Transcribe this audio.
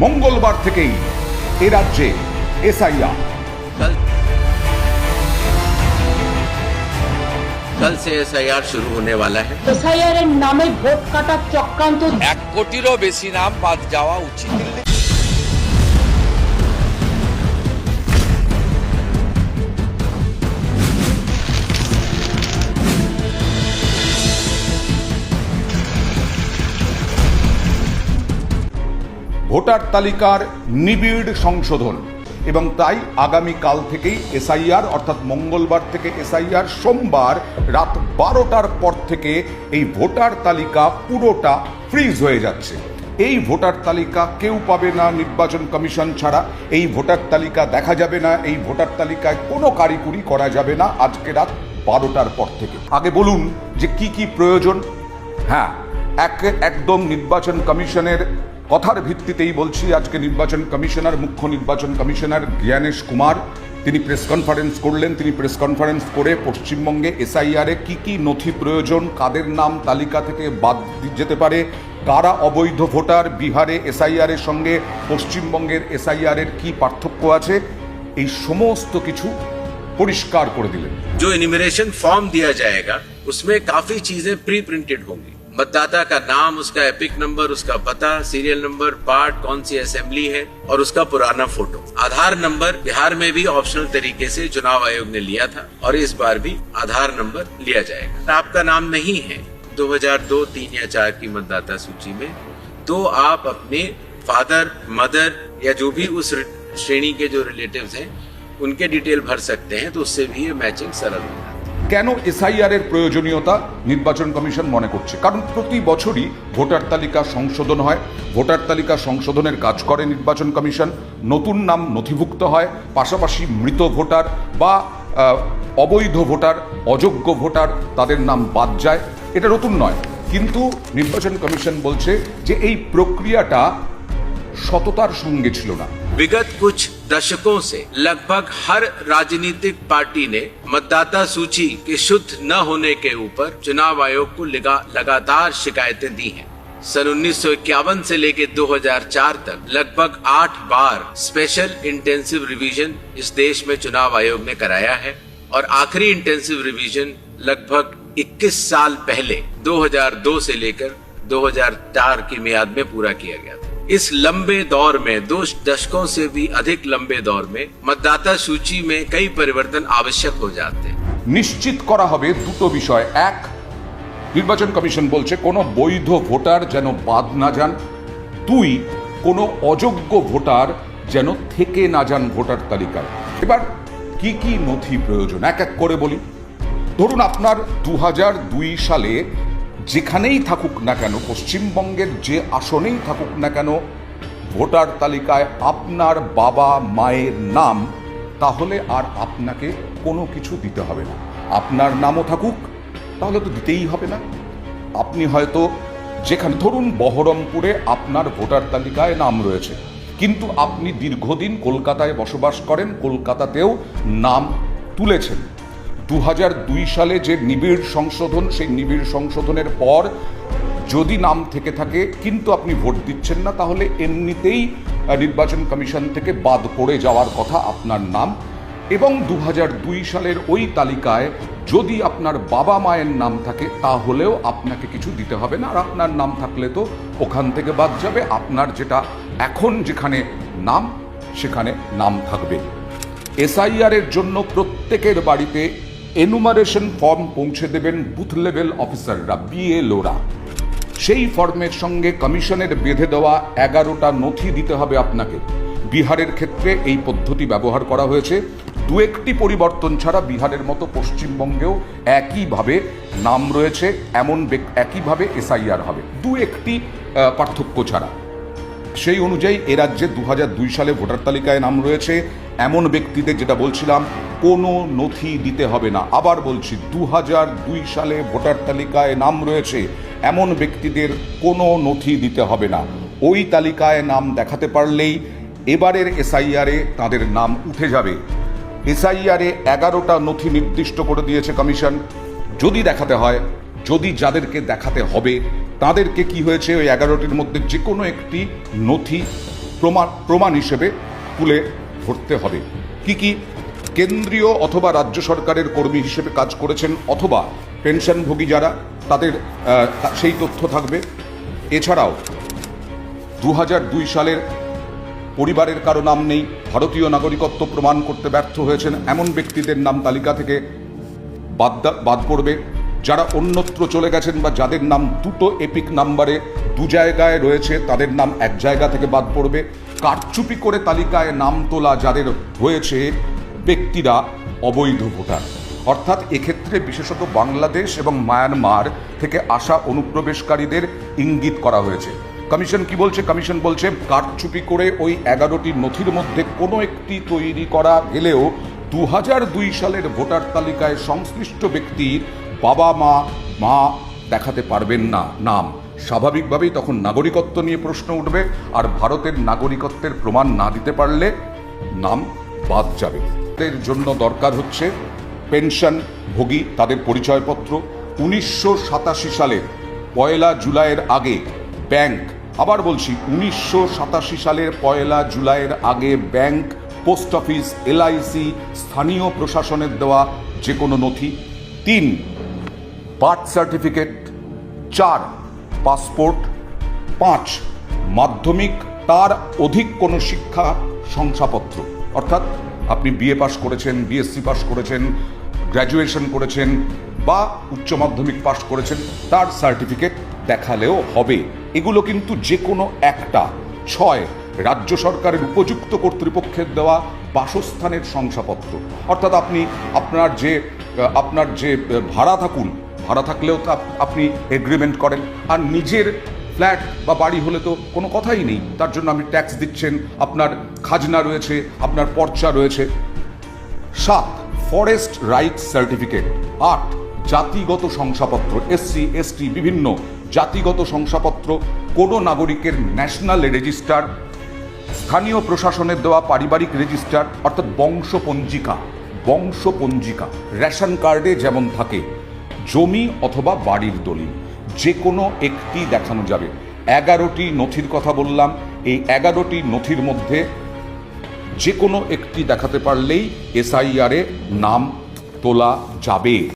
মঙ্গলবার থেকেই এ রাজ্যে এসআইআর कल कल से एस शुरू होने वाला है এসআইআর এর নামে ভোট কাটার চক্রান্ত এক কোটিরও বেশি নাম বাদ যাওয়া উচিত ভোটার তালিকার নিবিড় সংশোধন। এবং তাই আগামী কাল থেকেই এসআইআর, অর্থাৎ মঙ্গলবার থেকে এসআইআর, সোমবার রাত বারোটার পর থেকে এই ভোটার তালিকা পুরোটা ফ্রিজ হয়ে যাচ্ছে। এই ভোটার তালিকা কেউ পাবে না, নির্বাচন কমিশন ছাড়া। এই ভোটার তালিকা দেখা যাবে না, এই ভোটার তালিকায় কোনো কারিকুরি করা যাবে না আজকে রাত বারোটার পর থেকে। আগে বলুন যে কি কি প্রয়োজন? হ্যাঁ এক একদম নির্বাচন কমিশনের কথার ভিত্তিতেই বলছি আজকে নির্বাচন কমিশনার মুখ্য নির্বাচন কমিশনার জ্ঞানেশ কুমার তিনি প্রেস কনফারেন্স করলেন তিনি প্রেস কনফারেন্স করে পশ্চিমবঙ্গে এসআইআরে কি কি নথি প্রয়োজন কাদের নাম তালিকা থেকে বাদ দি- যেতে পারে কারা অবৈধ ভোটার বিহারে এসআইআর এর সঙ্গে পশ্চিমবঙ্গের এসআইআর এর কি পার্থক্য আছে এই সমস্ত কিছু পরিষ্কার করে দিলেন जो इनिमिनेशन फॉर्म दिया जाएगा उसमें काफी चीजें प्री प्रिंटेड होंगी मतदाता का नाम, उसका एपिक नंबर उसका पता सीरियल नंबर पार्ट कौन सी असेंबली है और उसका पुराना फ़ोटो आधार नंबर बिहार में भी ऑप्शनल तरीके से चुनाव आयोग ने लिया था और इस बार भी आधार नंबर लिया जाएगा। आपका नाम नहीं है। 2002 तीन या चार की मतदाता सूची में तो आप अपने फादर मदर या जो भी उस श्रेणी के जो रिलेटिव्स हैं, उनके डिटेल भर सकते हैं तो उससे भी ये मैचिंग सरल हो जाती है কেন এসআইআর এর প্রয়োজনীয়তা নির্বাচন কমিশন মনে করছে? কারণ প্রতি বছরই ভোটার তালিকা সংশোধন হয়, ভোটার তালিকা সংশোধনের কাজ করে নির্বাচন কমিশন, নতুন নাম নথিভুক্ত হয়, পাশাপাশি মৃত ভোটার বা অবৈধ ভোটার, অযোগ্য ভোটার তাদের নাম বাদ যায়। এটা নতুন নয়। কিন্তু নির্বাচন কমিশন বলছে যে এই প্রক্রিয়াটা সততার সঙ্গে ছিল না विगत कुछ दशकों से लगभग हर राजनीतिक पार्टी ने मतदाता सूची के शुद्ध न होने के ऊपर चुनाव आयोग को लगा- लगातार शिकायतें दी हैं सन उन्नीस से लेकर 2004 तक लगभग आठ बार स्पेशल इंटेंसिव रिवीजन इस देश में चुनाव आयोग ने कराया है और आखिरी इंटेंसिव रिवीजन लगभग 21 साल पहले 2002 से लेकर 2004 की मियाद में पूरा किया गया था इस लंबे दौर में दो दशकों से भी अधिक लंबे दौर में मतदाता सूची में कई परिवर्तन आवश्यक हो जाते हैं নিশ্চিত করা হবে দুটো বিষয় এক নির্বাচন কমিশন বলছে কোনো বৈধ ভোটার যেন বাদ না যান দুই কোনো অযোগ্য ভোটার যেন থেকে না যান ভোটার তালিকায় এবার কি কি নথি প্রয়োজন এক এক করে বলি ধরুন আপনার দু দুই সালে যেখানেই থাকুক না কেন, পশ্চিমবঙ্গের যে আসনেই থাকুক না কেন, ভোটার তালিকায় আপনার বাবা মায়ের নাম, তাহলে আর আপনাকে কোনো কিছু দিতে হবে না। আপনার নামও থাকুক, তাহলে তো দিতেই হবে না। আপনি হয়তো যেখানে, ধরুন বহরমপুরে আপনার ভোটার তালিকায় নাম রয়েছে, কিন্তু আপনি দীর্ঘদিন কলকাতায় বসবাস করেন, কলকাতাতেও নাম তুলেছেন। দু সালে যে নিবিড় সংশোধন, সেই নিবিড় সংশোধনের পর যদি নাম থেকে থাকে, কিন্তু আপনি ভোট দিচ্ছেন না, তাহলে এমনিতেই নির্বাচন কমিশন থেকে বাদ পড়ে যাওয়ার কথা আপনার নাম। এবং দু সালের ওই তালিকায় যদি আপনার বাবা মায়ের নাম থাকে, তাহলেও আপনাকে কিছু দিতে হবে না। আর আপনার নাম থাকলে তো ওখান থেকে বাদ যাবে। আপনার যেটা এখন যেখানে নাম, সেখানে নাম থাকবে। এসআইআর এর জন্য প্রত্যেকের বাড়িতে এনুমারেশন ফর্ম পৌঁছে দেবেন বুথ লেভেল অফিসাররা বিএলওরা সেই ফর্মের সঙ্গে কমিশনের বেঁধে দেওয়া এগারোটা নথি দিতে হবে আপনাকে। বিহারের ক্ষেত্রে এই পদ্ধতি ব্যবহার করা হয়েছে। দু একটি পরিবর্তন ছাড়া বিহারের মতো পশ্চিমবঙ্গেও একইভাবে নাম রয়েছে, এমন একইভাবে এসআইআর হবে। দু একটি পার্থক্য ছাড়া। সেই অনুযায়ী এ রাজ্যে দু সালে ভোটার তালিকায় নাম রয়েছে। এমন ব্যক্তিদের যেটা বলছিলাম কোনো নথি দিতে হবে না। আবার বলছি দু দুই সালে ভোটার তালিকায় নাম রয়েছে, এমন ব্যক্তিদের কোনো নথি দিতে হবে না। ওই তালিকায় নাম দেখাতে পারলেই এবারের এসআইআরে তাদের নাম উঠে যাবে। এসআইআরে এগারোটা নথি নির্দিষ্ট করে দিয়েছে কমিশন। যদি দেখাতে হয়, যদি যাদেরকে দেখাতে হবে, তাদেরকে কি হয়েছে? ওই এগারোটির মধ্যে যে কোনো একটি নথি প্রমাণ প্রমাণ হিসেবে তুলে ধরতে হবে। কি কি কেন্দ্রীয় অথবা রাজ্য সরকারের কর্মী হিসেবে কাজ করেছেন অথবা পেনশনভোগী যারা, তাদের সেই তথ্য থাকবে। এছাড়াও দু দুই সালের পরিবারের কারও নাম নেই, ভারতীয় নাগরিকত্ব প্রমাণ করতে ব্যর্থ হয়েছেন এমন ব্যক্তিদের নাম তালিকা থেকে বাদ বাদ পড়বে। যারা অন্যত্র চলে গেছেন বা যাদের নাম দুটো এপিক নাম্বারে দু জায়গায় রয়েছে, তাদের নাম এক জায়গা থেকে বাদ পড়বে। কারচুপি করে তালিকায় নাম তোলা যাদের হয়েছে ব্যক্তিরা অবৈধ ভোটার। অর্থাৎ এক্ষেত্রে বিশেষত বাংলাদেশ এবং মায়ানমার থেকে আসা অনুপ্রবেশকারীদের ইঙ্গিত করা হয়েছে। কমিশন কি বলছে? কমিশন বলছে, কারচুপি করে ওই এগারোটি নথির মধ্যে কোনো একটি তৈরি করা গেলেও দু সালের ভোটার তালিকায় সংশ্লিষ্ট ব্যক্তির বাবা মা মা দেখাতে পারবেন না নাম। স্বাভাবিকভাবেই তখন নাগরিকত্ব নিয়ে প্রশ্ন উঠবে, আর ভারতের নাগরিকত্বের প্রমাণ না দিতে পারলে নাম বাদ যাবে। এর জন্য দরকার হচ্ছে পেনশন ভোগী তাদের পরিচয়পত্র। উনিশশো সাতাশি সালের পয়লা জুলাইয়ের আগে ব্যাংক, আবার বলছি, উনিশশো সাতাশি সালের পয়লা জুলাইয়ের আগে ব্যাংক, পোস্ট অফিস, এলআইসি, স্থানীয় প্রশাসনের দেওয়া যে কোনো নথি। তিন, বার্থ সার্টিফিকেট। চার, পাসপোর্ট। পাঁচ, মাধ্যমিক, তার অধিক কোনো শিক্ষা শংসাপত্র। অর্থাৎ আপনি বিএ পাস করেছেন বিএসসি পাস করেছেন গ্র্যাজুয়েশন করেছেন বা উচ্চ মাধ্যমিক পাস করেছেন, তার সার্টিফিকেট দেখালেও হবে। এগুলো কিন্তু যে কোনো একটা। ছয়, রাজ্য সরকারের উপযুক্ত কর্তৃপক্ষের দেওয়া বাসস্থানের শংসাপত্র। অর্থাৎ আপনি আপনার যে আপনার যে ভাড়া থাকুন, ভাড়া থাকলেও তা আপনি এগ্রিমেন্ট করেন। আর নিজের ফ্ল্যাট বা বাড়ি হলে তো কোনো কথাই নেই। তার জন্য আপনি ট্যাক্স দিচ্ছেন, আপনার খাজনা রয়েছে, আপনার পর্চা রয়েছে। সাত ফরেস্ট রাইটস সার্টিফিকেট আট, জাতিগত শংসাপত্র এসসি এসটি বিভিন্ন জাতিগত শংসাপত্র, কোনো নাগরিকের ন্যাশনাল রেজিস্টার স্থানীয় প্রশাসনের দেওয়া পারিবারিক রেজিস্টার অর্থাৎ বংশপঞ্জিকা বংশপঞ্জিকা, রেশন কার্ডে যেমন থাকে, জমি অথবা বাড়ির দলিল। যে কোনো একটি দেখানো যাবে। এগারোটি নথির কথা বললাম। এই এগারোটি নথির মধ্যে যে কোনো একটি দেখাতে পারলেই এসআইআরে নাম তোলা যাবে।